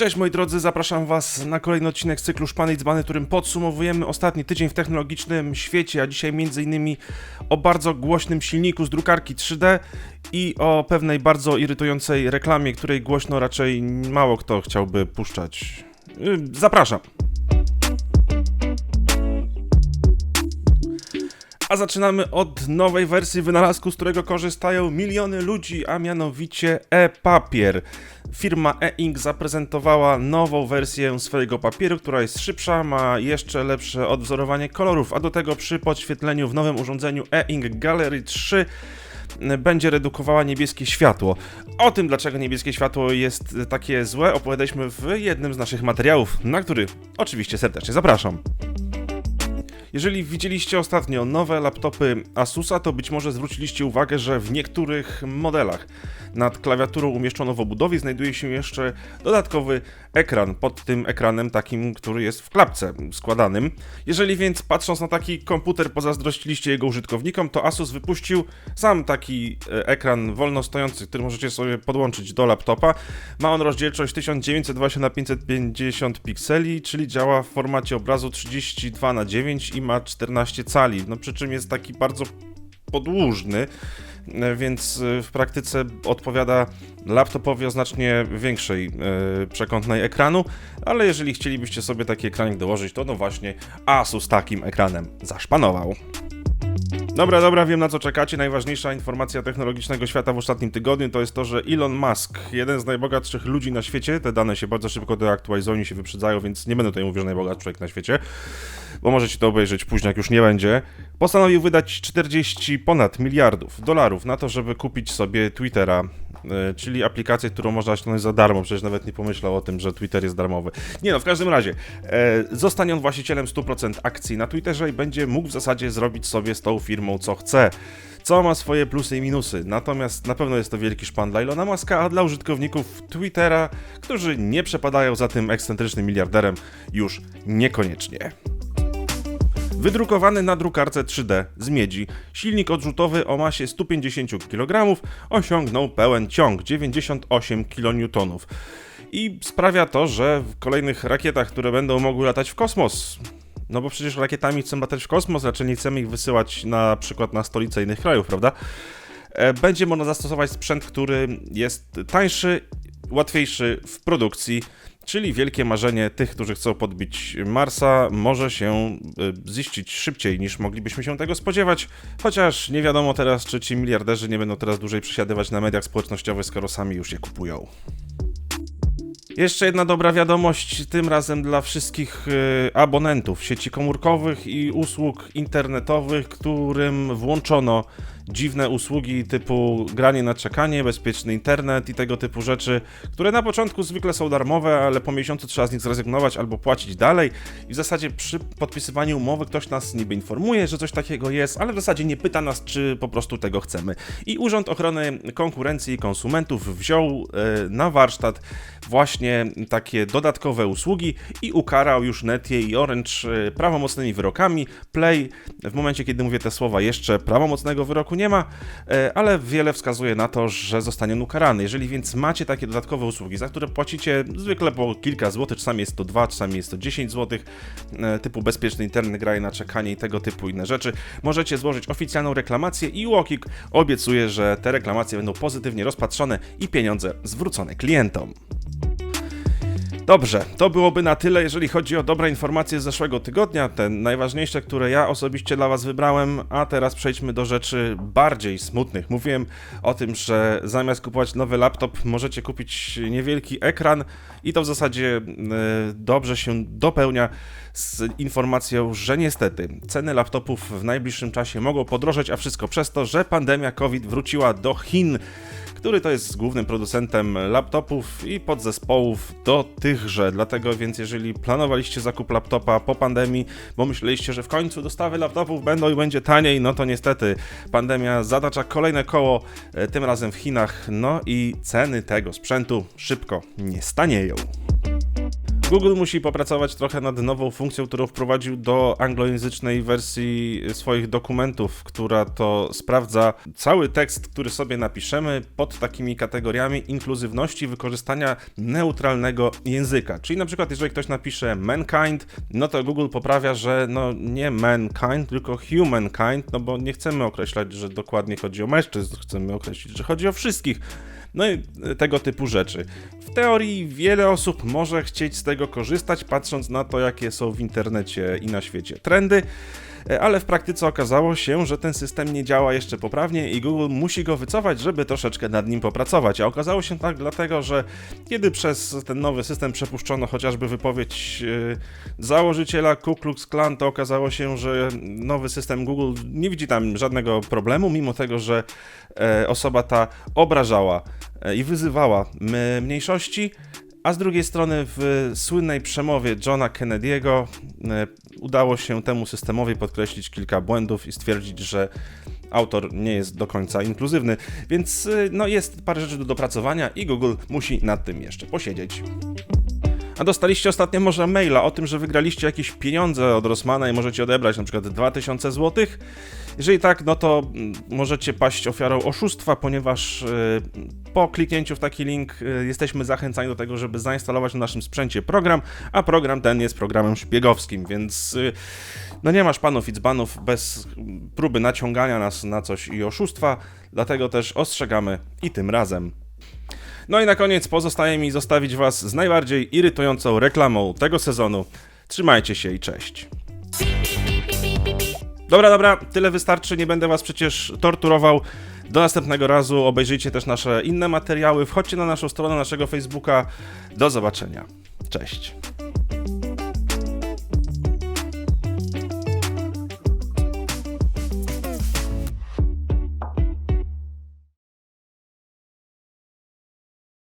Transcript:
Cześć moi drodzy, zapraszam was na kolejny odcinek z cyklu Szpany i Dzbany, którym podsumowujemy ostatni tydzień w technologicznym świecie, a dzisiaj m.in. o bardzo głośnym silniku z drukarki 3D i o pewnej bardzo irytującej reklamie, której głośno raczej mało kto chciałby puszczać. Yy, Zapraszam! A zaczynamy od nowej wersji wynalazku, z którego korzystają miliony ludzi, a mianowicie e-papier. Firma e-ink zaprezentowała nową wersję swojego papieru, która jest szybsza, ma jeszcze lepsze odwzorowanie kolorów, a do tego przy podświetleniu w nowym urządzeniu e-ink Gallery 3 będzie redukowała niebieskie światło. O tym, dlaczego niebieskie światło jest takie złe, opowiadaliśmy w jednym z naszych materiałów, na który oczywiście serdecznie zapraszam. Jeżeli widzieliście ostatnio nowe laptopy Asusa, to być może zwróciliście uwagę, że w niektórych modelach nad klawiaturą umieszczoną w obudowie znajduje się jeszcze dodatkowy ekran pod tym ekranem takim, który jest w klapce składanym. Jeżeli więc patrząc na taki komputer pozazdrościliście jego użytkownikom, to Asus wypuścił sam taki e, ekran wolno stojący, który możecie sobie podłączyć do laptopa. Ma on rozdzielczość 1920 na 550 pikseli, czyli działa w formacie obrazu 32 na 9 i ma 14 cali. No przy czym jest taki bardzo podłużny, e, więc e, w praktyce odpowiada laptopowi o znacznie większej e, przekątnej ekranu, ale jeżeli chcielibyście sobie taki ekranik dołożyć, to no właśnie Asus takim ekranem zaszpanował. Dobra, dobra, wiem na co czekacie. Najważniejsza informacja technologicznego świata w ostatnim tygodniu to jest to, że Elon Musk, jeden z najbogatszych ludzi na świecie, te dane się bardzo szybko deaktualizują i się wyprzedzają, więc nie będę tutaj mówił, że najbogatszy człowiek na świecie, bo możecie to obejrzeć później, jak już nie będzie, postanowił wydać 40 ponad miliardów dolarów na to, żeby kupić sobie Twittera, czyli aplikację, którą można ściągnąć za darmo. Przecież nawet nie pomyślał o tym, że Twitter jest darmowy. Nie no, w każdym razie, e, zostanie on właścicielem 100% akcji na Twitterze i będzie mógł w zasadzie zrobić sobie z tą firmą co chce. Co ma swoje plusy i minusy. Natomiast na pewno jest to wielki szpan dla Ilona Muska, a dla użytkowników Twittera, którzy nie przepadają za tym ekscentrycznym miliarderem, już niekoniecznie. Wydrukowany na drukarce 3D z miedzi, silnik odrzutowy o masie 150 kg osiągnął pełen ciąg 98 kN. I sprawia to, że w kolejnych rakietach, które będą mogły latać w kosmos, no bo przecież rakietami chcemy latać w kosmos, raczej nie chcemy ich wysyłać na przykład na stolice innych krajów, prawda? E, Będzie można zastosować sprzęt, który jest tańszy, łatwiejszy w produkcji, czyli wielkie marzenie tych, którzy chcą podbić Marsa, może się e, ziścić szybciej niż moglibyśmy się tego spodziewać, chociaż nie wiadomo teraz, czy ci miliarderzy nie będą teraz dłużej przesiadywać na mediach społecznościowych, skoro sami już je kupują. Jeszcze jedna dobra wiadomość, tym razem dla wszystkich y, abonentów sieci komórkowych i usług internetowych, którym włączono dziwne usługi typu granie na czekanie, bezpieczny internet i tego typu rzeczy, które na początku zwykle są darmowe, ale po miesiącu trzeba z nich zrezygnować albo płacić dalej. I w zasadzie przy podpisywaniu umowy ktoś nas niby informuje, że coś takiego jest, ale w zasadzie nie pyta nas, czy po prostu tego chcemy. I Urząd Ochrony Konkurencji i Konsumentów wziął e, na warsztat właśnie takie dodatkowe usługi i ukarał już Netie i Orange e, prawomocnymi wyrokami. Play, w momencie kiedy mówię te słowa, jeszcze prawomocnego wyroku nie ma, e, ale wiele wskazuje na to, że zostanie on ukarany. Jeżeli więc macie takie dodatkowe usługi, za które płacicie zwykle po kilka złotych, czasami jest to 2, czasami jest to 10 złotych, e, typu bezpieczny internet, graj na czekanie i tego typu inne rzeczy, możecie złożyć oficjalną reklamację i Łokik obiecuje, że te reklamacje będą pozytywnie rozpatrzone i pieniądze zwrócone klientom. Dobrze, to byłoby na tyle, jeżeli chodzi o dobre informacje z zeszłego tygodnia, te najważniejsze, które ja osobiście dla Was wybrałem, a teraz przejdźmy do rzeczy bardziej smutnych. Mówiłem o tym, że zamiast kupować nowy laptop, możecie kupić niewielki ekran i to w zasadzie e, dobrze się dopełnia z informacją, że niestety ceny laptopów w najbliższym czasie mogą podrożeć, a wszystko przez to, że pandemia COVID wróciła do Chin który to jest głównym producentem laptopów i podzespołów do tychże. Dlatego więc jeżeli planowaliście zakup laptopa po pandemii, bo myśleliście, że w końcu dostawy laptopów będą i będzie taniej, no to niestety pandemia zatacza kolejne koło, e, tym razem w Chinach, no i ceny tego sprzętu szybko nie stanieją. Google musi popracować trochę nad nową funkcją, którą wprowadził do anglojęzycznej wersji swoich dokumentów, która to sprawdza cały tekst, który sobie napiszemy pod takimi kategoriami inkluzywności wykorzystania neutralnego języka. Czyli na przykład jeżeli ktoś napisze mankind, no to Google poprawia, że no nie mankind, tylko humankind, no bo nie chcemy określać, że dokładnie chodzi o mężczyzn, chcemy określić, że chodzi o wszystkich. No i tego typu rzeczy. W teorii wiele osób może chcieć z tego korzystać, patrząc na to, jakie są w internecie i na świecie trendy. E, ale w praktyce okazało się, że ten system nie działa jeszcze poprawnie i Google musi go wycofać, żeby troszeczkę nad nim popracować. A okazało się tak dlatego, że kiedy przez ten nowy system przepuszczono chociażby wypowiedź e, założyciela Ku Klux Klan, to okazało się, że nowy system Google nie widzi tam żadnego problemu, mimo tego, że e, osoba ta obrażała i wyzywała mniejszości. A z drugiej strony w słynnej przemowie Johna Kennedy'ego e, udało się temu systemowi podkreślić kilka błędów i stwierdzić, że autor nie jest do końca inkluzywny, więc e, no jest parę rzeczy do dopracowania i Google musi nad tym jeszcze posiedzieć. A dostaliście ostatnio może maila o tym, że wygraliście jakieś pieniądze od Rossmana i możecie odebrać na przykład 2000 zł. Jeżeli tak, no to mm, możecie paść ofiarą oszustwa, ponieważ y, po kliknięciu w taki link y, jesteśmy zachęcani do tego, żeby zainstalować na naszym sprzęcie program, a program ten jest programem szpiegowskim, więc y, no nie masz panów i dzbanów bez próby naciągania nas na coś i oszustwa, dlatego też ostrzegamy i tym razem. No i na koniec pozostaje mi zostawić Was z najbardziej irytującą reklamą tego sezonu. Trzymajcie się i cześć. Dobra, dobra, tyle wystarczy, nie będę Was przecież torturował. Do następnego razu obejrzyjcie też nasze inne materiały, wchodźcie na naszą stronę naszego Facebooka. Do zobaczenia. Cześć.